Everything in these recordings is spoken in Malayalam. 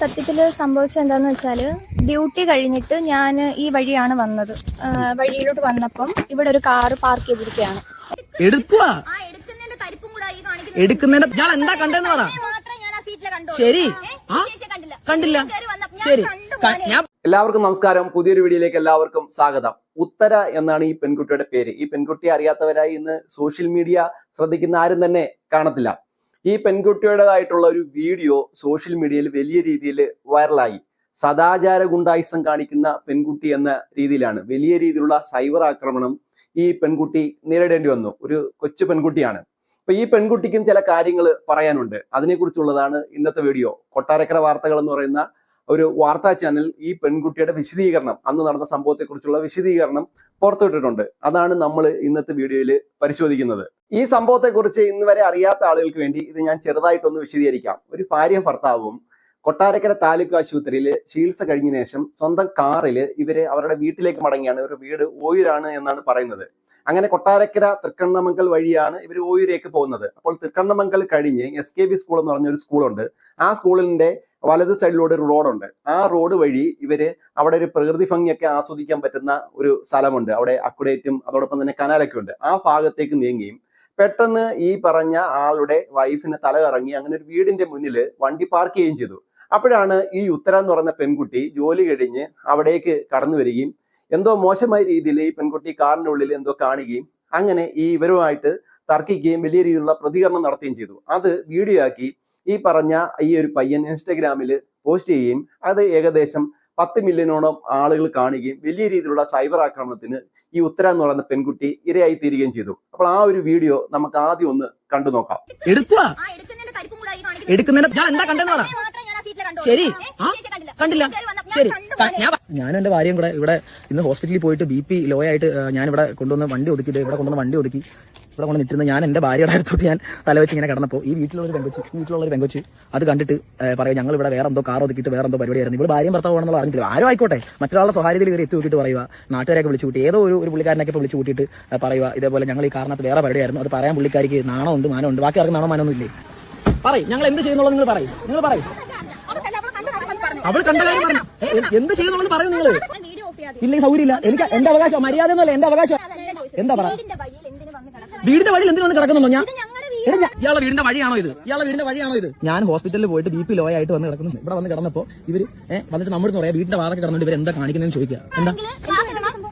സത്യത്തിൽ സംഭവിച്ചത് എന്താന്ന് വെച്ചാൽ ഡ്യൂട്ടി കഴിഞ്ഞിട്ട് ഞാൻ ഈ വഴിയാണ് വന്നത്. വഴിയിലോട്ട് വന്നപ്പം ഇവിടെ ഒരു കാറ് പാർക്ക് ചെയ്തിരിക്കുകയാണ്. എടുക്കുന്നതിന്റെ എന്താ കണ്ടെന്ന് പറ. മാത്രം ഞാൻ ആ സീറ്റിലെ കണ്ടു ശരി. കണ്ടില്ല. കണ്ടില്ല. കയറി വന്നപ്പോ ഞാൻ ശരി. കണ്ടു ഞാൻ എല്ലാവർക്കും നമസ്കാരം. പുതിയൊരു വീഡിയോയിലേക്ക് എല്ലാവർക്കും സ്വാഗതം. ഉത്തര എന്നാണ് ഈ പെൺകുട്ടിയുടെ പേര്. ഈ പെൺകുട്ടിയെ അറിയാത്തവരായി ഇന്ന് സോഷ്യൽ മീഡിയ ശ്രദ്ധിക്കുന്ന ആരും തന്നെ കാണത്തില്ല. ഈ പെൺകുട്ടിയുടേതായിട്ടുള്ള ഒരു വീഡിയോ സോഷ്യൽ മീഡിയയിൽ വലിയ രീതിയിൽ വൈറലായി. സദാചാര ഗുണ്ടായുസം കാണിക്കുന്ന പെൺകുട്ടി എന്ന രീതിയിലാണ്. വലിയ രീതിയിലുള്ള സൈബർ ആക്രമണം ഈ പെൺകുട്ടി നേരിടേണ്ടി വന്നു. ഒരു കൊച്ചു പെൺകുട്ടിയാണ്. അപ്പൊ ഈ പെൺകുട്ടിക്കും ചില കാര്യങ്ങൾ പറയാനുണ്ട്. അതിനെക്കുറിച്ചുള്ളതാണ് ഇന്നത്തെ വീഡിയോ. കൊട്ടാരക്കര വാർത്തകൾ എന്ന് പറയുന്ന ഒരു വാർത്താ ചാനൽ ഈ പെൺകുട്ടിയുടെ വിശദീകരണം അന്ന് നടന്ന സംഭവത്തെക്കുറിച്ചുള്ള വിശദീകരണം പുറത്തുവിട്ടിട്ടുണ്ട്. അതാണ് നമ്മൾ ഇന്നത്തെ വീഡിയോയിൽ പരിശോധിക്കുന്നത്. ഈ സംഭവത്തെക്കുറിച്ച് ഇന്ന് വരെ അറിയാത്ത ആളുകൾക്ക് വേണ്ടി ഇത് ഞാൻ ചെറുതായിട്ടൊന്ന് വിശദീകരിക്കാം. ഒരു ഭാര്യ ഭർത്താവും കൊട്ടാരക്കര താലൂക്ക് ആശുപത്രിയിൽ ചികിത്സ കഴിഞ്ഞ ശേഷം സ്വന്തം കാറിൽ ഇവർ അവരുടെ വീട്ടിലേക്ക് മടങ്ങിയാണ്. ഇവരുടെ വീട് ഓയൂരാണ് എന്നാണ് പറയുന്നത്. അങ്ങനെ കൊട്ടാരക്കര തൃക്കണ്ണമംഗൽ വഴിയാണ് ഇവർ ഓയൂരേക്ക് പോകുന്നത്. അപ്പോൾ തൃക്കണ്ണമംഗൽ കഴിഞ്ഞ് എസ് കെ ബി സ്കൂൾ എന്ന് പറഞ്ഞ ഒരു സ്കൂളുണ്ട്. ആ സ്കൂളിന്റെ വലത് സൈഡിലൂടെ ഒരു റോഡുണ്ട്. ആ റോഡ് വഴി ഇവർ അവിടെ ഒരു പ്രകൃതി ഭംഗിയൊക്കെ ആസ്വദിക്കാൻ പറ്റുന്ന ഒരു സ്ഥലമുണ്ട്. അവിടെ അക്കുഡേറ്റും അതോടൊപ്പം തന്നെ കനാലൊക്കെ ഉണ്ട്. ആ ഭാഗത്തേക്ക് നീങ്ങുകയും പെട്ടെന്ന് ഈ പറഞ്ഞ ആളുടെ വൈഫിന് തല കറങ്ങി അങ്ങനെ ഒരു വീടിന്റെ മുന്നിൽ വണ്ടി പാർക്ക് ചെയ്യുകയും ചെയ്തു. അപ്പോഴാണ് ഈ ഉത്തര എന്ന് പറയുന്ന പെൺകുട്ടി ജോലി കഴിഞ്ഞ് അവിടേക്ക് കടന്നു വരികയും എന്തോ മോശമായ രീതിയിൽ ഈ പെൺകുട്ടി കാറിന്റെ ഉള്ളിൽ എന്തോ കാണുകയും അങ്ങനെ ഈ ഇവരുമായിട്ട് തർക്കിക്കുകയും വലിയ രീതിയിലുള്ള പ്രതികരണം നടത്തുകയും ചെയ്തു. അത് വീഡിയോ ആക്കി ഈ പറഞ്ഞ ഈ ഒരു പയ്യൻ ഇൻസ്റ്റഗ്രാമിൽ പോസ്റ്റ് ചെയ്യുകയും അത് ഏകദേശം പത്ത് മില്യണോളം ആളുകൾ കാണുകയും വലിയ രീതിയിലുള്ള സൈബർ ആക്രമണത്തിന് ഈ ഉത്തര എന്ന് പറയുന്ന പെൺകുട്ടി ഇരയായി തീരുകയും ചെയ്തു. അപ്പോൾ ആ ഒരു വീഡിയോ നമുക്ക് ആദ്യം ഒന്ന് കണ്ടു നോക്കാം. എടുക്കുക ആ എടുക്കുന്നതിന്റെ തരിപ്പും കൂടെ ഈ ഞാൻ എന്താ കണ്ടെന്ന് പറ. മാത്രം ഞാൻ ആ സീറ്റിലെ കണ്ടു. ശരി. കണ്ടില്ല. ശരി. ഞാൻ ഞാനും എന്റെ ഭാര്യയും കൂടെ ഇവിടെ ഇന്ന് ഹോസ്പിറ്റലിൽ പോയിട്ട് ബി പി ലോ ആയിട്ട് ഞാൻ ഇവിടെ കൊണ്ടുവന്ന് വണ്ടി ഒതുക്കി. ഇവിടെ കൊണ്ടുവന്ന് വണ്ടി ഒതുക്കി. ഇവിടെ കൊണ്ട് നിൽക്കുന്ന ഞാൻ എന്റെ ഭാര്യയുടെ അടുത്തോട്ട് ഞാൻ തലവെച്ച് ഇങ്ങനെ കിടന്നപ്പോൾ ഈ വീട്ടിലുള്ള ഒരു പെങ്കൊച്ച് ഈ വീട്ടിലുള്ള ഒരു പെങ്കൊച്ച് അത് കണ്ടിട്ട് പറയാം പറയും ഞങ്ങൾ ഇവിടെ വേറെ എന്തോ കാർ ഒതുക്കിയിട്ട് വേറെ എന്തോ പരിപാടിയായിരുന്നു. ഇവിടെ ഭാര്യയും ഭർത്താവാണെന്നുള്ള അറിഞ്ഞില്ല ആരും ആയിക്കോട്ടെ. മറ്റൊരാളുടെ സ്വകാര്യതയിൽ കയറി എത്തി നോക്കിയിട്ട് പറയുക നാട്ടുകാരൊക്കെ വിളിച്ചു കൂട്ടി ഏതോ ഒരു ഒരു പുള്ളിക്കാരനൊക്കെ വിളിച്ചു കൂട്ടിയിട്ട് പറയുക ഇതേപോലെ ഞങ്ങൾ ഈ കാരണത്ത് വേറെ പരിപാടിയായിരുന്നു. അത് പറയാൻ പുള്ളിക്കാരിക്ക് നാണമുണ്ട് ഉണ്ട് ബാക്കി ആർക്കും നാണോ മാനോ ഇല്ലേ പറയും ഞങ്ങൾ എന്ത് ചെയ്യുന്നുള്ളത് നിങ്ങൾ പറയും. നിങ്ങൾ പറയും. അവൾ കണ്ട കാര്യം പറഞ്ഞു. എന്ത് ചെയ്യുന്നുള്ളത് പറയും നിങ്ങൾ ഇല്ലെങ്കിൽ സൗകര്യമില്ല. എനിക്ക് എന്റെ അവകാശം മര്യാദ എന്നല്ല എന്റെ അവകാശം. എന്താ പറ? വീടിന്റെ വഴിയിൽ എന്തിനു വന്ന് കിടക്കുന്നുണ്ടോ ഞാൻ? ഇയാളെ വീടിന്റെ വഴിയാണോ ഇത്? ഇയാളെ വീടിന്റെ വഴിയാണോ ഇത്? ഞാൻ ഹോസ്പിറ്റലിൽ പോയിട്ട് ബി പി ലോ ആയിട്ട് വന്ന് കിടക്കുന്നു. ഇവിടെ വന്ന് കിടന്നപ്പോ ഇവർ വന്നിട്ട് നമ്മുടെ പറയാം വീടിന്റെ വാതൊക്കെ കിടന്നിട്ട് ഇവർ എന്താ കാണിക്കുന്നതെന്ന് ചോദിക്കുക എന്താ?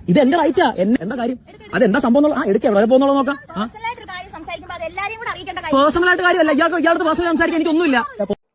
ഇത് എന്റെ റൈറ്റാ എന്നെ- എന്താ കാര്യം? അത് എന്താ സംഭവം ആ എടുക്കുക എവിടെ പോകുന്നുള്ള നോക്കാം. പേഴ്സണൽ ആയിട്ട് കാര്യമല്ല. ഇയാൾക്ക് ഇയാളുടെ പേഴ്സണൽ സംസാരിക്കാൻ എനിക്കൊന്നുമില്ല.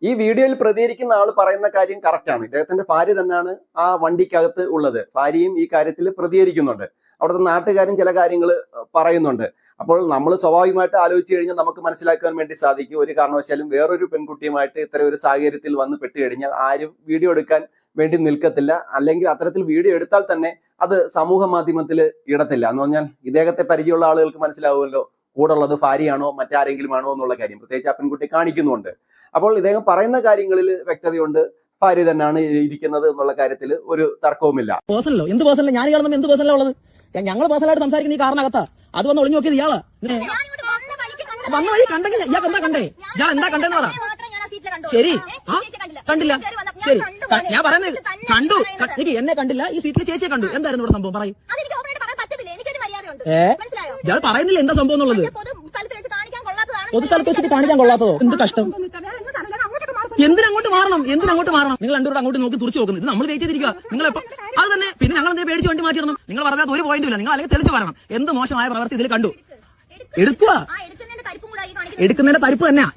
ഈ വീഡിയോയിൽ പ്രതികരിക്കുന്ന ആൾ പറയുന്ന കാര്യം കറക്റ്റ് ആണ്. ഇദ്ദേഹത്തിന്റെ ഭാര്യ തന്നെയാണ് ആ വണ്ടിക്കകത്ത് ഉള്ളത്. ഭാര്യയും ഈ കാര്യത്തിൽ പ്രതികരിക്കുന്നുണ്ട്. അവിടുത്തെ നാട്ടുകാരും ചില കാര്യങ്ങൾ പറയുന്നുണ്ട്. അപ്പോൾ നമ്മൾ സ്വാഭാവികമായിട്ട് ആലോചിച്ച് കഴിഞ്ഞാൽ നമുക്ക് മനസ്സിലാക്കാൻ വേണ്ടി സാധിക്കും. ഒരു കാരണവശാലും വേറൊരു പെൺകുട്ടിയുമായിട്ട് ഇത്തരം ഒരു സാഹചര്യത്തിൽ വന്ന് പെട്ടുകഴിഞ്ഞാൽ ആരും വീഡിയോ എടുക്കാൻ വേണ്ടി നിൽക്കത്തില്ല. അല്ലെങ്കിൽ അത്തരത്തിൽ വീഡിയോ എടുത്താൽ തന്നെ അത് സമൂഹ മാധ്യമത്തിൽ ഇടത്തില്ല. എന്ന് പറഞ്ഞാൽ ഇദ്ദേഹത്തെ പരിചയമുള്ള ആളുകൾക്ക് മനസ്സിലാവുമല്ലോ കൂടെ ഉള്ളത് ഭാര്യയാണോ മറ്റാരെങ്കിലും ആണോ എന്നുള്ള കാര്യം. പ്രത്യേകിച്ച് ആ പെൺകുട്ടി കാണിക്കുന്നുണ്ട് അപ്പോൾ ഇദ്ദേഹം പറയുന്ന കാര്യങ്ങളിൽ വ്യക്തതയുണ്ട്. ഭാര്യ തന്നെയാണ് ഇരിക്കുന്നത് എന്നുള്ള കാര്യത്തിൽ ഒരു തർക്കവുമില്ല. പേഴ്സണലോ എന്ത് പേഴ്സണലോ ഞാൻ കാണുന്ന എന്ത് പേഴ്സണലോ ഉള്ളത്? ഞങ്ങൾ പേഴ്സണലായിട്ട് സംസാരിക്കുന്ന ഈ കാറിനകത്താ. അത് വന്ന് ഒളിഞ്ഞു നോക്കിയത് ഇയാളാ. വന്ന വഴിക്ക് കണ്ട വന്ന വഴി കണ്ടെങ്കിൽ ഇയാൾക്ക് എന്താ കണ്ടേ? ഇയാൾ എന്താ കണ്ടെന്ന് പറ. ഞാൻ ആ സീറ്റിലെ കണ്ടു. ശരി. ആ കണ്ടില്ല. കണ്ടില്ല. ഞാൻ ശരി. കണ്ടു ഞാൻ പറയുന്നത് കണ്ടു. എനിക്ക് എന്നെ കണ്ടില്ല. ഈ സീറ്റിൽ ചേച്ചിയെ കണ്ടു. എന്തായിരുന്നു ഇവിടെ സംഭവം? പറയും. ഏ? ഇയാൾ പറയുന്നില്ല എന്താ സംഭവം എന്നുള്ളത്. പക്ഷേ പൊതു സ്ഥലത്ത് വെച്ച് കാണിക്കാൻ കൊള്ളാത്തതാണ്. പൊതു സ്ഥലത്ത് വെച്ചിട്ട് കാണിക്കാൻ കൊള്ളാത്തതോ? എന്ത് കഷ്ടം? എന്തിനങ്ങോട്ട് മാറണം? എന്തിനങ്ങോട്ട് മാറണം? നിങ്ങൾ രണ്ടുപേരും അങ്ങോട്ട് നോക്കി തുറച്ചു നോക്കുന്നത് ഇത് നമ്മൾ വെയിറ്റ് ചെയ്തിരിക്കുക നിങ്ങൾ എപ്പോ പിന്നെ ഞങ്ങൾ എന്തിനാ പേടിച്ച് വണ്ടി മാറ്റിയിടണം? നിങ്ങൾ പറഞ്ഞാൽ ഒരു പോയിന്റും ഇല്ല. നിങ്ങൾ അല്ലെങ്കിൽ തെളിച്ചു പറയണം എന്ത് മോശമായ പ്രവൃത്തി ഇതിൽ കണ്ടു? എടുക്കുക. എടുക്കുന്നതിന്റെ പരിപ്പ് തന്നെയാ.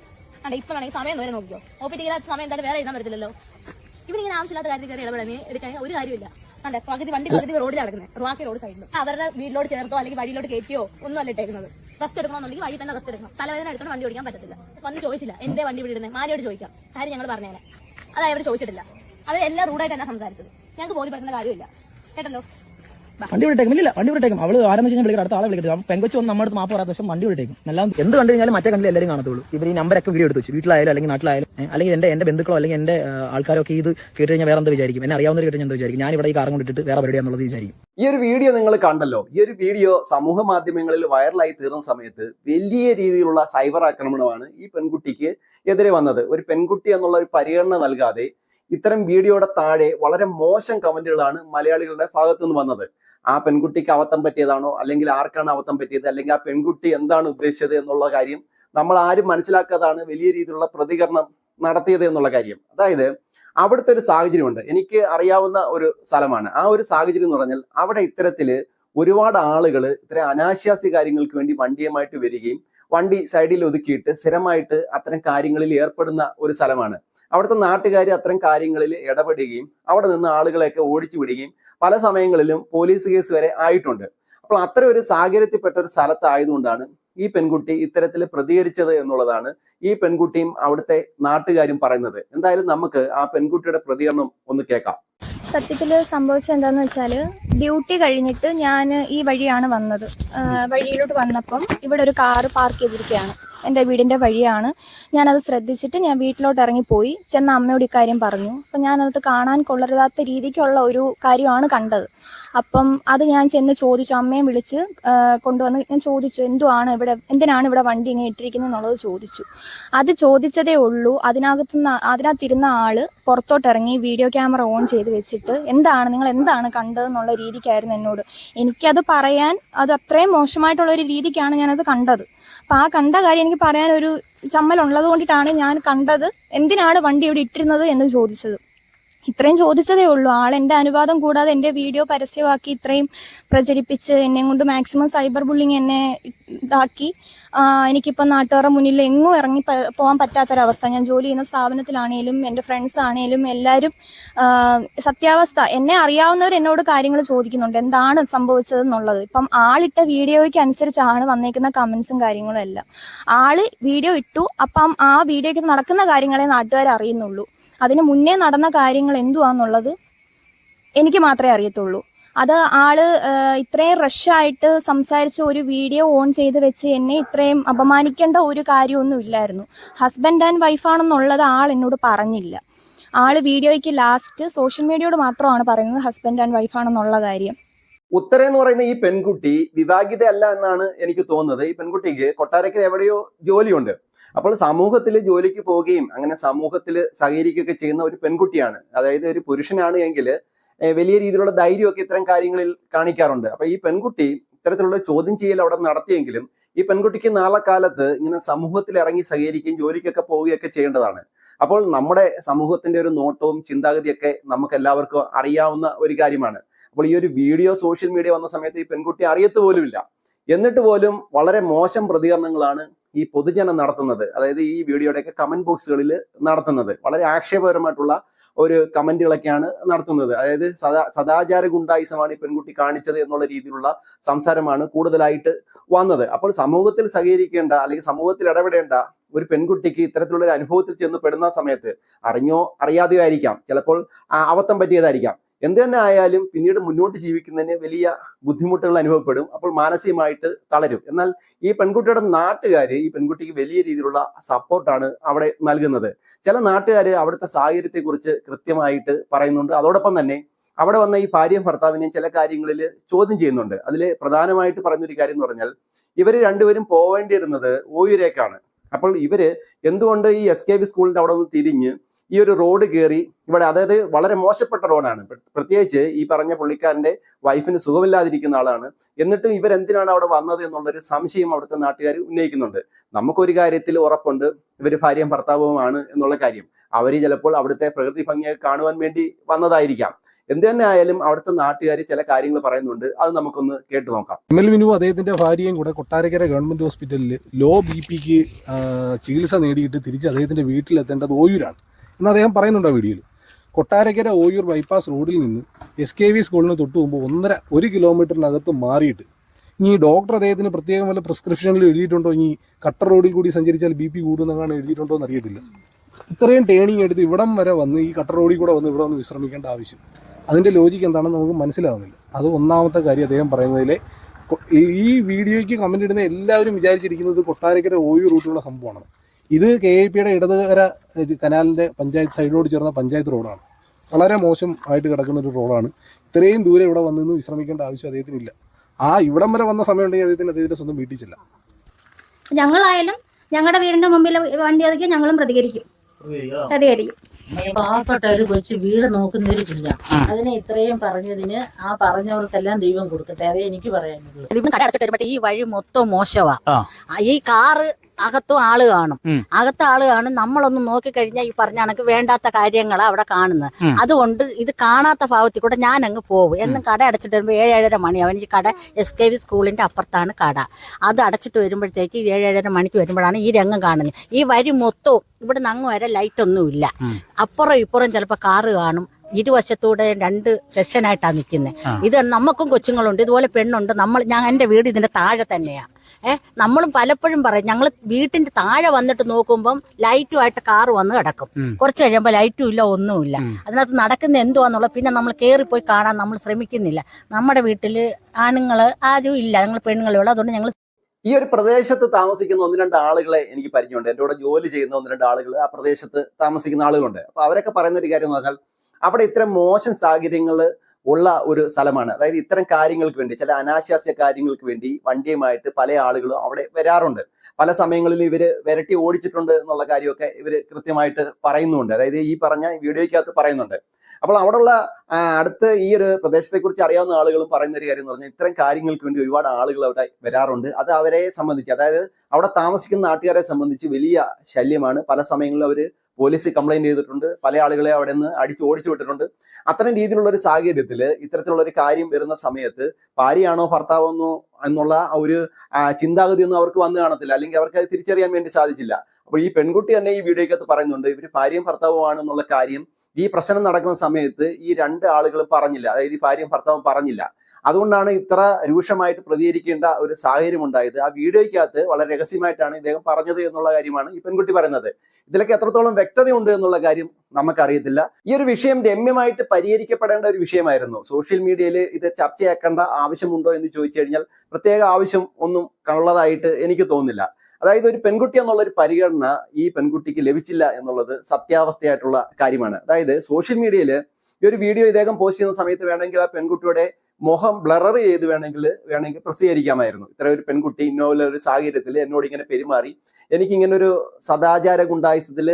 സമയം വരെ നോക്കിയോ സമയം എന്തായാലും വേറെ എഴുതാൻ പറ്റില്ലല്ലോ ഇവിടെ ഇങ്ങനെ ആവശ്യമില്ലാത്ത കാര്യത്തിൽ കയറി ഇടപെടാൻ എടുക്കാൻ ഒരു കാര്യമില്ല കണ്ടേ? പകുതി വണ്ടി പകുതി റോഡിൽ നടക്കുന്നത് റുവാക്കി റോഡ് സൈഡിൽ അവരുടെ ചേർത്തോ അല്ലെങ്കിൽ വഴിയിലോട്ട് കയറ്റിയോ ഒന്നും അല്ല ഇട്ടേക്കുന്നത് റെസ്റ്റ് എടുക്കണമെന്നുണ്ടെങ്കിൽ വഴി തന്നെ റെസ്റ്റ് എടുക്കണം. തലവേദന എടുക്കണം വണ്ടി ഓടിക്കാൻ പറ്റത്തില്ല. വന്ന് ചോദിച്ചില്ല എന്റെ വണ്ടി ഇവിടെ ഇടുന്നത് മാരിയോട് ചോദിക്കാം. കാര്യം ഞങ്ങൾ പറഞ്ഞേനെ. അത് അവർ ചോദിച്ചിട്ടില്ല. അവർ എല്ലാം റൂഡായിട്ട് തന്നെ സംസാരിച്ചത്. ഞങ്ങൾക്ക് ബോധ്യപ്പെടുന്ന കാര്യമില്ല. കേട്ടല്ലോ. വണ്ടി വിട്ടേക്കും ഇല്ല വണ്ടി വിട്ടേക്കും അവൾ ആരെന്ന് വെച്ചാൽ വിളിക്കട്ടെ അടുത്ത ആളെ വിളിക്കട്ടെ. പെങ്കൊച്ച് വന്ന് നമ്മുടെ അടുത്ത് മാപ്പ് പറയാത്ത പക്ഷേ വണ്ടി വിട്ടേക്കും എല്ലാം എന്ത് കണ്ടു കഴിഞ്ഞാലും മറ്റേ കണ്ടില്ല എല്ലാവരും കാണത്തുള്ളൂ. ഇവർ ഈ നമ്പറൊക്കെ വീഡിയോ എടുത്ത് വെച്ചു. വീട്ടിലായാലും അല്ലെങ്കിൽ നാട്ടിലായാലും അല്ലെങ്കിൽ എന്റെ എന്റെ ബന്ധുക്കളോ അല്ലെങ്കിൽ എന്റെ ആൾക്കാരൊക്കെ ഇത് കേട്ട് കഴിഞ്ഞാൽ വേറെ എന്താ വിചാരിക്കും? എന്നെ അറിയാവുന്ന കേട്ട് എന്താ വിചാരിക്കും? ഞാൻ ഇവിടെ ഈ കാറും കൊണ്ടിട്ട് വേറെ പരിപാടിയാന്നുള്ളത് വിചാരിക്കും. ഈ ഒരു വീഡിയോ നിങ്ങൾ കണ്ടല്ലോ. ഈ ഒരു വീഡിയോ സമൂഹ മാധ്യമങ്ങളിൽ വൈറലായി തീർന്ന സമയത്ത് വലിയ രീതിയിലുള്ള സൈബർ ആക്രമണമാണ് ഈ പെൺകുട്ടിക്ക് എതിരെ വന്നത്. ഒരു പെൺകുട്ടി എന്നുള്ള ഒരു പരിഗണന നൽകാതെ ഇത്തരം വീഡിയോയുടെ താഴെ വളരെ മോശം കമന്റുകളാണ് മലയാളികളുടെ ഭാഗത്തു നിന്ന് വന്നത്. ആ പെൺകുട്ടിക്ക് അബദ്ധം പറ്റിയതാണോ? അല്ലെങ്കിൽ ആർക്കാണ് അബദ്ധം പറ്റിയത്? അല്ലെങ്കിൽ ആ പെൺകുട്ടി എന്താണ് ഉദ്ദേശിച്ചത് എന്നുള്ള കാര്യം നമ്മൾ ആരും മനസ്സിലാക്കാതാണ് വലിയ രീതിയിലുള്ള പ്രതികരണം നടത്തിയത് എന്നുള്ള കാര്യം. അതായത് അവിടുത്തെ ഒരു സാഹചര്യമുണ്ട്. എനിക്ക് അറിയാവുന്ന ഒരു സ്ഥലമാണ്. ആ ഒരു സാഹചര്യം എന്ന് പറഞ്ഞാൽ അവിടെ ഇത്തരത്തിൽ ഒരുപാട് ആളുകൾ ഇത്തരം അനാശാസ്യ കാര്യങ്ങൾക്ക് വേണ്ടി വണ്ടിയുമായിട്ട് വരികയും വണ്ടി സൈഡിൽ ഒതുക്കിയിട്ട് സ്ഥിരമായിട്ട് അത്തരം കാര്യങ്ങളിൽ ഏർപ്പെടുന്ന ഒരു സ്ഥലമാണ്. അവിടുത്തെ നാട്ടുകാർ അത്തരം കാര്യങ്ങളിൽ ഇടപെടുകയും അവിടെ നിന്ന് ആളുകളെയൊക്കെ ഓടിച്ചു വിടുകയും പല സമയങ്ങളിലും പോലീസ് കേസ് വരെ ആയിട്ടുണ്ട്. അപ്പോൾ അത്തരം ഒരു സാഹചര്യത്തിൽപ്പെട്ട ഒരു സ്ഥലത്തായതുകൊണ്ടാണ് ഈ പെൺകുട്ടി ഇത്തരത്തിൽ പ്രതികരിച്ചത് എന്നുള്ളതാണ് ഈ പെൺകുട്ടിയും അവിടുത്തെ നാട്ടുകാരും പറയുന്നത്. എന്തായാലും നമുക്ക് ആ പെൺകുട്ടിയുടെ പ്രതികരണം ഒന്ന് കേൾക്കാം. സത്യത്തിൽ സംഭവിച്ചത് എന്താന്ന് വെച്ചാൽ ഡ്യൂട്ടി കഴിഞ്ഞിട്ട് ഞാൻ ഈ വഴിയാണ് വന്നത്. വഴിയിലോട്ട് വന്നപ്പം ഇവിടെ ഒരു കാറ് പാർക്ക് ചെയ്തിരിക്കുകയാണ്. എന്റെ വീടിന്റെ വഴിയാണ്. ഞാനത് ശ്രദ്ധിച്ചിട്ട് ഞാൻ വീട്ടിലോട്ട് ഇറങ്ങിപ്പോയി ചെന്ന അമ്മയോട് ഇക്കാര്യം പറഞ്ഞു. അപ്പം ഞാനത് കാണാൻ കൊള്ളരുതാത്ത രീതിക്കുള്ള ഒരു കാര്യമാണ് കണ്ടത്. അപ്പം അത് ഞാൻ ചെന്ന് ചോദിച്ചു. അമ്മയെ വിളിച്ച് കൊണ്ടുവന്ന് ഞാൻ ചോദിച്ചു എന്തുവാണ് ഇവിടെ എന്തിനാണ് ഇവിടെ വണ്ടി ഇങ്ങനെ ഇട്ടിരിക്കുന്നത്? എന്നുള്ളത് ചോദിച്ചു. അത് ചോദിച്ചതേ ഉള്ളൂ. അതിനകത്തുനിന്ന് അതിനകത്തിരുന്ന ആൾ പുറത്തോട്ട് ഇറങ്ങി വീഡിയോ ക്യാമറ ഓൺ ചെയ്ത് വെച്ചിട്ട് എന്താണ് നിങ്ങൾ എന്താണ് കണ്ടതെന്നുള്ള രീതിക്കായിരുന്നു എന്നോട്. എനിക്കത് പറയാൻ അത് അത്രയും മോശമായിട്ടുള്ള ഒരു രീതിക്കാണ് ഞാനത് കണ്ടത്. അപ്പം ആ കണ്ട കാര്യം എനിക്ക് പറയാൻ ഒരു ചമ്മലുള്ളത് കൊണ്ടിട്ടാണ് ഞാൻ കണ്ടത്. എന്തിനാണ് വണ്ടി ഇവിടെ ഇട്ടിരുന്നത് എന്ന് ചോദിച്ചത്. ഇത്രയും ചോദിച്ചതേ ഉള്ളൂ. ആൾ എന്റെ അനുവാദം കൂടാതെ എന്റെ വീഡിയോ പരസ്യമാക്കി ഇത്രയും പ്രചരിപ്പിച്ച് എന്നെ കൊണ്ട് മാക്സിമം സൈബർ ബുള്ളിങ് എന്നെ ഇതാക്കി. എനിക്കിപ്പോൾ നാട്ടുകാരുടെ മുന്നിൽ എങ്ങും ഇറങ്ങി പോകാൻ പറ്റാത്തൊരവസ്ഥ. ഞാൻ ജോലി ചെയ്യുന്ന സ്ഥാപനത്തിലാണേലും എന്റെ ഫ്രണ്ട്സ് ആണേലും എല്ലാവരും സത്യാവസ്ഥ. എന്നെ അറിയാവുന്നവർ എന്നോട് കാര്യങ്ങൾ ചോദിക്കുന്നുണ്ട്. എന്താണ് സംഭവിച്ചത് എന്നുള്ളത് ഇപ്പം ആളിട്ട വീഡിയോയ്ക്ക് അനുസരിച്ചാണ് വന്നേക്കുന്ന കമൻസും കാര്യങ്ങളും എല്ലാം. ആൾ വീഡിയോ ഇട്ടു. അപ്പം ആ വീഡിയോയ്ക്ക് നടക്കുന്ന കാര്യങ്ങളെ നാട്ടുകാർ അറിയുന്നുള്ളൂ. അതിന് മുന്നേ നടന്ന കാര്യങ്ങൾ എന്തുവാന്നുള്ളത് എനിക്ക് മാത്രമേ അറിയത്തുള്ളൂ. അത് ആൾ ഇത്രയും റഷായിട്ട് സംസാരിച്ച് ഒരു വീഡിയോ ഓൺ ചെയ്ത് വെച്ച് എന്നെ ഇത്രയും അപമാനിക്കേണ്ട ഒരു കാര്യമൊന്നും ഇല്ലായിരുന്നു. ഹസ്ബൻഡ് ആൻഡ് വൈഫാണെന്നുള്ളത് ആൾ എന്നോട് പറഞ്ഞില്ല. ആൾ വീഡിയോയ്ക്ക് ലാസ്റ്റ് സോഷ്യൽ മീഡിയയോട് മാത്രമാണ് പറയുന്നത് ഹസ്ബൻഡ് ആൻഡ് വൈഫാണെന്നുള്ള കാര്യം. ഉത്തര എന്ന് പറയുന്ന ഈ പെൺകുട്ടി വിവാഹിതയല്ല എന്നാണ് എനിക്ക് തോന്നുന്നത്. ഈ പെൺകുട്ടിക്ക് കൊട്ടാരക്കര എവിടെയോ ജോലിയുണ്ട്. അപ്പോൾ സമൂഹത്തിൽ ജോലിക്ക് പോവുകയും അങ്ങനെ സമൂഹത്തിൽ സഹകരിക്കുകയൊക്കെ ചെയ്യുന്ന ഒരു പെൺകുട്ടിയാണ്. അതായത് ഒരു പുരുഷനാണ് എങ്കിൽ വലിയ രീതിയിലുള്ള ധൈര്യമൊക്കെ ഇത്തരം കാര്യങ്ങളിൽ കാണിക്കാറുണ്ട്. അപ്പൊ ഈ പെൺകുട്ടി ഇത്തരത്തിലുള്ള ചോദ്യം ചെയ്യൽ അവിടെ നടത്തിയെങ്കിലും ഈ പെൺകുട്ടിക്ക് നാളെ കാലത്ത് ഇങ്ങനെ സമൂഹത്തിൽ ഇറങ്ങി സഹകരിക്കുകയും ജോലിക്കൊക്കെ പോവുകയൊക്കെ ചെയ്യേണ്ടതാണ്. അപ്പോൾ നമ്മുടെ സമൂഹത്തിന്റെ ഒരു നോട്ടവും ചിന്താഗതിയൊക്കെ നമുക്ക് എല്ലാവർക്കും അറിയാവുന്ന ഒരു കാര്യമാണ്. അപ്പോൾ ഈ ഒരു വീഡിയോ സോഷ്യൽ മീഡിയ വന്ന സമയത്ത് ഈ പെൺകുട്ടി അറിയത്ത് പോലുമില്ല. എന്നിട്ട് പോലും വളരെ മോശം പ്രതികരണങ്ങളാണ് ഈ പൊതുജനം നടത്തുന്നത്. അതായത് ഈ വീഡിയോയുടെയൊക്കെ കമന്റ് ബോക്സുകളിൽ നടത്തുന്നത്. വളരെ ആക്ഷേപകരമായിട്ടുള്ള ഒരു കമന്റുകളൊക്കെയാണ് നടത്തുന്നത്. അതായത് സദാ സദാചാര ഗുണ്ടായുസമാണ് ഈ പെൺകുട്ടി കാണിച്ചത് എന്നുള്ള രീതിയിലുള്ള സംസാരമാണ് കൂടുതലായിട്ട് വന്നത്. അപ്പോൾ സമൂഹത്തിൽ സഹകരിക്കേണ്ട അല്ലെങ്കിൽ സമൂഹത്തിൽ ഇടപെടേണ്ട ഒരു പെൺകുട്ടിക്ക് ഇത്തരത്തിലുള്ള ഒരു അനുഭവത്തിൽ ചെന്ന് പെടുന്ന സമയത്ത് അറിഞ്ഞോ അറിയാതെയോ ആയിരിക്കാം. ചിലപ്പോൾ അബദ്ധം പറ്റിയതായിരിക്കാം. എന്ത് തന്നെ ആയാലും പിന്നീട് മുന്നോട്ട് ജീവിക്കുന്നതിന് വലിയ ബുദ്ധിമുട്ടുകൾ അനുഭവപ്പെടും. അപ്പോൾ മാനസികമായിട്ട് തളരും. എന്നാൽ ഈ പെൺകുട്ടിയുടെ നാട്ടുകാർ ഈ പെൺകുട്ടിക്ക് വലിയ രീതിയിലുള്ള സപ്പോർട്ടാണ് അവിടെ നൽകുന്നത്. ചില നാട്ടുകാർ അവിടുത്തെ സാഹചര്യത്തെക്കുറിച്ച് കൃത്യമായിട്ട് പറയുന്നുണ്ട്. അതോടൊപ്പം തന്നെ അവിടെ വന്ന ഈ ഭാര്യയും ഭർത്താവിനെയും ചില കാര്യങ്ങളിൽ ചോദ്യം ചെയ്യുന്നുണ്ട്. അതിൽ പ്രധാനമായിട്ട് പറയുന്നൊരു കാര്യം എന്ന് പറഞ്ഞാൽ ഇവർ രണ്ടുപേരും പോവേണ്ടിയിരുന്നത് ഓയൂരേക്കാണ്. അപ്പോൾ ഇവർ എന്തുകൊണ്ട് ഈ എസ് കെ ബി സ്കൂളിന്റെ അവിടെ നിന്ന് തിരിഞ്ഞ് ഈ ഒരു റോഡ് കയറി ഇവിടെ അതായത് വളരെ മോശപ്പെട്ട റോഡാണ് പ്ര- പ്രത്യേകിച്ച് ഈ പറഞ്ഞ പുള്ളിക്കാരന്റെ വൈഫിന് സുഖമില്ലാതിരിക്കുന്ന ആളാണ്. എന്നിട്ടും ഇവരെന്തിനാണ് അവിടെ വന്നത് എന്നുള്ളൊരു സംശയം അവിടുത്തെ നാട്ടുകാർ ഉന്നയിക്കുന്നുണ്ട്. നമുക്കൊരു കാര്യത്തിൽ ഉറപ്പുണ്ട്. ഇവർ ഭാര്യയും ഭർത്താവുമാണ് എന്നുള്ള കാര്യം. അവർ ചിലപ്പോൾ അവിടുത്തെ പ്രകൃതി ഭംഗിയെ കാണുവാൻ വേണ്ടി വന്നതായിരിക്കാം. എന്ത് തന്നെ ആയാലും അവിടുത്തെ നാട്ടുകാർ ചില കാര്യങ്ങൾ പറയുന്നുണ്ട്. അത് നമുക്കൊന്ന് കേട്ടു നോക്കാം. എം എൽ വിനു അദ്ദേഹത്തിന്റെ ഭാര്യയും കൂടെ കൊട്ടാരക്കര ഗവൺമെന്റ് ഹോസ്പിറ്റലിൽ ലോ ബി പിക്ക് ചികിത്സ നേടിയിട്ട് തിരിച്ച് അദ്ദേഹത്തിന്റെ വീട്ടിലെത്തേണ്ടത് ഓയൂരാണ്. എന്ന് അദ്ദേഹം പറയുന്നുണ്ട് ആ വീഡിയോയിൽ. കൊട്ടാരക്കര ഓയൂർ ബൈപ്പാസ് റോഡിൽ നിന്ന് എസ് കെ വി സ്കൂളിന് തൊട്ട് മുമ്പ് ഒന്നര ഒരു കിലോമീറ്ററിനകത്ത് മാറിയിട്ട് ഇനി ഡോക്ടർ അദ്ദേഹത്തിന് പ്രത്യേകം വല്ല പ്രിസ്ക്രിപ്ഷനിൽ എഴുതിയിട്ടുണ്ടോ? ഇനി കട്ടർ റോഡിൽ കൂടി സഞ്ചരിച്ചാൽ ബി പി കൂടുന്നെങ്ങാണ് എഴുതിയിട്ടുണ്ടോ എന്ന് അറിയത്തില്ല. ഇത്രയും ടേണിങ് എടുത്ത് ഇവിടം വരെ വന്ന് ഈ കട്ടർ റോഡിൽ കൂടെ വന്ന് ഇവിടെ വന്ന് വിശ്രമിക്കേണ്ട ആവശ്യം. അതിന്റെ ലോജിക്ക് എന്താണെന്ന് നമുക്ക് മനസ്സിലാവുന്നില്ല. അത് ഒന്നാമത്തെ കാര്യം അദ്ദേഹം പറയുന്നതിലെ ഈ- വീഡിയോയ്ക്ക് കമന്റ് ഇടുന്ന എല്ലാവരും വിചാരിച്ചിരിക്കുന്നത് കൊട്ടാരക്കര ഓയു റൂട്ടിലുള്ള സംഭവമാണ്. ഇത് കെ ഐ പിയുടെ ഇടതുകര കനാലിന്റെ പഞ്ചായത്ത് സൈഡിനോട് ചേർന്ന പഞ്ചായത്ത് റോഡാണ്. വളരെ മോശം ആയിട്ട് കിടക്കുന്ന ഒരു റോഡാണ്. ഇത്രയും ദൂരെ ഇവിടെ വന്ന് നിന്ന് വിശ്രമിക്കേണ്ട ആവശ്യം അദ്ദേഹത്തിനില്ല. ആ ഇവിടം വരെ വന്ന സമയം ഉണ്ടെങ്കിൽ അദ്ദേഹത്തിന് അദ്ദേഹത്തിന്റെ സ്വന്തം വീട്ടിൽ ചെല്ലാം. ഞങ്ങളായാലും ഞങ്ങളുടെ വീടിന്റെ മുമ്പിൽ വണ്ടി അതൊക്കെ ഞങ്ങളും പ്രതികരിക്കും. പ്രതികരിക്കും. പാവപ്പെട്ട ഒരു കൊച്ചു വീട് നോക്കുന്ന ഒരു കുഞ്ഞ അതിനെ ഇത്രയും പറഞ്ഞതിന് ആ പറഞ്ഞവർക്കെല്ലാം ദൈവം കൊടുക്കട്ടെ. അതേ എനിക്ക് പറയാനുള്ളൂ. ഇവൻ കട അടച്ചിട്ട് വരുമ്പോ ഈ വഴി മൊത്തം മോശമാ ഈ കാറ് അകത്തും ആൾ കാണും. അകത്ത് ആൾ കാണും. നമ്മളൊന്ന് നോക്കിക്കഴിഞ്ഞാൽ ഈ പറഞ്ഞ കണക്ക് വേണ്ടാത്ത കാര്യങ്ങളാണ് അവിടെ കാണുന്നത്. അതുകൊണ്ട് ഇത് കാണാത്ത ഭാവത്തിൽ കൂടെ ഞാൻ അങ്ങ് പോകും എന്നും കട അടച്ചിട്ട് വരുമ്പോൾ ഏഴ് ഏഴര മണിയാവും എനിക്ക് കട എസ് കെ വി സ്കൂളിന്റെ അപ്പുറത്താണ് കട. അത് അടച്ചിട്ട് വരുമ്പോഴത്തേക്ക് ഏഴ് ഏഴര മണിക്ക് വരുമ്പോഴാണ് ഈ രംഗം കാണുന്നത്. ഈ വരി മൊത്തവും ഇവിടെ നിന്ന് അങ്ങ് വരെ ലൈറ്റ് ഒന്നും ഇല്ല അപ്പുറം ഇപ്പുറം ചിലപ്പോൾ കാറ് കാണും. ഇരുവശത്തൂടെ രണ്ട് സെക്ഷനായിട്ടാണ് നിൽക്കുന്നത് ഇത് നമുക്കും കൊച്ചുങ്ങളുണ്ട് ഇതുപോലെ പെണ്ണുണ്ട്. നമ്മൾ ഞാൻ എന്റെ വീട് ഇതിന്റെ താഴെ തന്നെയാണ് ഏഹ് നമ്മളും പലപ്പോഴും പറയും ഞങ്ങൾ വീട്ടിന്റെ താഴെ വന്നിട്ട് നോക്കുമ്പം ലൈറ്റുമായിട്ട് കാർ വന്ന് കിടക്കും. കുറച്ച് കഴിയുമ്പോൾ ലൈറ്റും ഇല്ല ഒന്നുമില്ല. അതിനകത്ത് നടക്കുന്ന എന്തുവാന്നുള്ള പിന്നെ നമ്മൾ കയറിപ്പോയി കാണാൻ നമ്മൾ ശ്രമിക്കുന്നില്ല. നമ്മുടെ വീട്ടിൽ ആണുങ്ങൾ ആരും ഇല്ല ഞങ്ങൾ പെണ്ണുങ്ങളേ ഉള്ളൂ. അതുകൊണ്ട് ഞങ്ങൾ ഈ ഒരു പ്രദേശത്ത് താമസിക്കുന്ന ഒന്ന് രണ്ട് ആളുകളെ എനിക്ക് പരിചയമുണ്ട്. എന്റെ കൂടെ ജോലി ചെയ്യുന്ന ഒന്ന് രണ്ട് ആളുകൾ ആ പ്രദേശത്ത് താമസിക്കുന്ന ആളുകളുണ്ട്. അപ്പൊ അവരൊക്കെ പറയുന്ന ഒരു കാര്യം എന്ന് പറഞ്ഞാൽ അവിടെ ഇത്തരം മോശം സാഹചര്യങ്ങൾ ഉള്ള ഒരു സ്ഥലമാണ്. അതായത് ഇത്തരം കാര്യങ്ങൾക്ക് വേണ്ടി ചില അനാശാസ്യ കാര്യങ്ങൾക്ക് വേണ്ടി വണ്ടിയുമായിട്ട് പല ആളുകളും അവിടെ വരാറുണ്ട്. പല സമയങ്ങളിലും ഇവർ വിരട്ടി ഓടിച്ചിട്ടുണ്ട് എന്നുള്ള കാര്യമൊക്കെ ഇവർ കൃത്യമായിട്ട് പറയുന്നുണ്ട്. അതായത് ഈ പറഞ്ഞ വീഡിയോയ്ക്കകത്ത് പറയുന്നുണ്ട്. അപ്പോൾ അവിടെയുള്ള അടുത്ത ഈ ഒരു പ്രദേശത്തെ കുറിച്ച് അറിയാവുന്ന ആളുകളും പറയുന്ന ഒരു കാര്യം എന്ന് പറഞ്ഞാൽ ഇത്തരം കാര്യങ്ങൾക്ക് വേണ്ടി ഒരുപാട് ആളുകൾ അവിടെ വരാറുണ്ട്. അത് അവരെ സംബന്ധിച്ച് അതായത് അവിടെ താമസിക്കുന്ന നാട്ടുകാരെ സംബന്ധിച്ച് വലിയ ശല്യമാണ്. പല സമയങ്ങളിലും അവർ പോലീസ് കംപ്ലൈന്റ് ചെയ്തിട്ടുണ്ട്. പല ആളുകളെ അവിടെ നിന്ന് അടിച്ച് ഓടിച്ചു വിട്ടിട്ടുണ്ട്. അത്തരം രീതിയിലുള്ള ഒരു സാഹചര്യത്തിൽ ഇത്തരത്തിലുള്ള ഒരു കാര്യം വരുന്ന സമയത്ത് ഭാര്യയാണോ ഭർത്താവെന്നോ എന്നുള്ള ഒരു ചിന്താഗതി ചിന്താഗതിയൊന്നും അവർക്ക് വന്നു കാണത്തില്ല. അല്ലെങ്കിൽ അവർക്ക് അത് തിരിച്ചറിയാൻ വേണ്ടി സാധിച്ചില്ല. അപ്പോൾ ഈ പെൺകുട്ടി തന്നെ ഈ വീഡിയോയ്ക്കകത്ത് പറയുന്നുണ്ട് ഇവർ ഭാര്യയും ഭർത്താവുമാണ് എന്നുള്ള കാര്യം ഈ പ്രശ്നം നടക്കുന്ന സമയത്ത് ഈ രണ്ട് ആളുകളും പറഞ്ഞില്ല. അതായത് ഈ ഭാര്യയും ഭർത്താവും പറഞ്ഞില്ല. അതുകൊണ്ടാണ് ഇത്ര രൂക്ഷമായിട്ട് പ്രതികരിക്കേണ്ട ഒരു സാഹചര്യം ഉണ്ടായത്. ആ വീഡിയോയ്ക്കകത്ത് വളരെ രഹസ്യമായിട്ടാണ് ഇദ്ദേഹം പറഞ്ഞത് എന്നുള്ള കാര്യമാണ് ഈ പെൺകുട്ടി പറയുന്നത്. ഇതിലൊക്കെ എത്രത്തോളം വ്യക്തതയുണ്ട് എന്നുള്ള കാര്യം നമുക്കറിയത്തില്ല. ഈ ഒരു വിഷയം രമ്യമായിട്ട് പരിഹരിക്കപ്പെടേണ്ട ഒരു വിഷയമായിരുന്നു. സോഷ്യൽ മീഡിയയിൽ ഇത് ചർച്ചയാക്കേണ്ട ആവശ്യമുണ്ടോ എന്ന് ചോദിച്ചു കഴിഞ്ഞാൽ പ്രത്യേക ആവശ്യം ഒന്നും ഉള്ളതായിട്ട് എനിക്ക് തോന്നുന്നില്ല. അതായത് ഒരു പെൺകുട്ടി എന്നുള്ള ഒരു പരിഗണന ഈ പെൺകുട്ടിക്ക് ലഭിച്ചില്ല എന്നുള്ളത് സത്യാവസ്ഥയായിട്ടുള്ള കാര്യമാണ്. അതായത് സോഷ്യൽ മീഡിയയിൽ ഈ ഒരു വീഡിയോ ഇദ്ദേഹം പോസ്റ്റ് ചെയ്യുന്ന സമയത്ത് വേണമെങ്കിൽ ആ പെൺകുട്ടിയുടെ മുഖം ബ്ലറർ ചെയ്ത് വേണമെങ്കിൽ വേണമെങ്കിൽ പ്രസിദ്ധീകരിക്കാമായിരുന്നു. ഇത്ര ഒരു പെൺകുട്ടി ഇന്നോലൊരു സാഹചര്യത്തിൽ എന്നോട് ഇങ്ങനെ പെരുമാറി എനിക്ക് ഇങ്ങനെ ഒരു സദാചാര ഗുണ്ടായുസത്തിൽ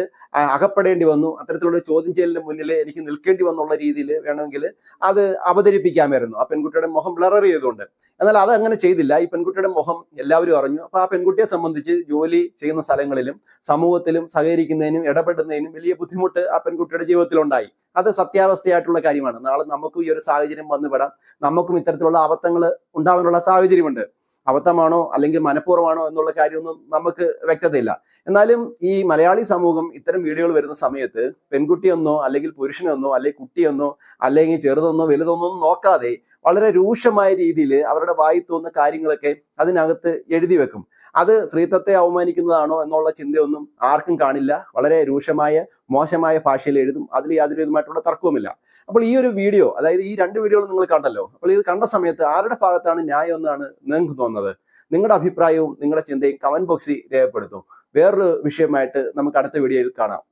അകപ്പെടേണ്ടി വന്നു. അത്തരത്തിലുള്ള ചോദ്യം ചെയ്യലിന് മുന്നിൽ എനിക്ക് നിൽക്കേണ്ടി വന്നുള്ള രീതിയിൽ വേണമെങ്കിൽ അത് അവതരിപ്പിക്കാമായിരുന്നു. ആ പെൺകുട്ടിയുടെ മുഖം ബ്ലറർ ചെയ്തുകൊണ്ട്. എന്നാൽ അത് അങ്ങനെ ചെയ്തില്ല. ഈ പെൺകുട്ടിയുടെ മുഖം എല്ലാവരും അറിഞ്ഞു. അപ്പൊ ആ പെൺകുട്ടിയെ സംബന്ധിച്ച് ജോലി ചെയ്യുന്ന സ്ഥലങ്ങളിലും സമൂഹത്തിലും സഹകരിക്കുന്നതിനും ഇടപെടുന്നതിനും വലിയ ബുദ്ധിമുട്ട് ആ പെൺകുട്ടിയുടെ ജീവിതത്തിലുണ്ടായി. അത് സത്യാവസ്ഥയായിട്ടുള്ള കാര്യമാണ്. നാളെ നമുക്കും ഈ ഒരു സാഹചര്യം വന്നുപെടാം. നമുക്കും ഇത്തരത്തിലുള്ള അബദ്ധങ്ങൾ ഉണ്ടാവാനുള്ള സാഹചര്യമുണ്ട്. അബദ്ധമാണോ അല്ലെങ്കിൽ മനഃപൂർവമാണോ എന്നുള്ള കാര്യമൊന്നും നമുക്ക് വ്യക്തതയില്ല. എന്നാലും ഈ മലയാളി സമൂഹം ഇത്തരം വീഡിയോകൾ വരുന്ന സമയത്ത് പെൺകുട്ടിയൊന്നോ അല്ലെങ്കിൽ പുരുഷനൊന്നോ അല്ലെങ്കിൽ കുട്ടിയൊന്നോ അല്ലെങ്കിൽ ചെറുതൊന്നോ വലുതൊന്നോ നോക്കാതെ വളരെ രൂക്ഷമായ രീതിയിൽ അവരുടെ വായി തോന്നുന്ന കാര്യങ്ങളൊക്കെ അതിനകത്ത് എഴുതി വെക്കും. അത് സ്ത്രീത്വത്തെ അവമാനിക്കുന്നതാണോ എന്നുള്ള ചിന്തയൊന്നും ആർക്കും കാണില്ല. വളരെ രൂക്ഷമായ മോശമായ ഭാഷയിൽ എഴുതും. അതിൽ യാതൊരു വിധമായിട്ടുള്ള തർക്കവുമില്ല. അപ്പോൾ ഈ ഒരു വീഡിയോ അതായത് ഈ രണ്ട് വീഡിയോകൾ നിങ്ങൾ കണ്ടല്ലോ. അപ്പോൾ ഇത് കണ്ട സമയത്ത് ആരുടെ ഭാഗത്താണ് ന്യായം എന്നാണ് നിങ്ങൾക്ക് തോന്നുന്നത്? നിങ്ങളുടെ അഭിപ്രായവും നിങ്ങളുടെ ചിന്തയും കമന്റ് ബോക്സിൽ രേഖപ്പെടുത്തും. വേറൊരു വിഷയമായിട്ട് നമുക്ക് അടുത്ത വീഡിയോയിൽ കാണാം.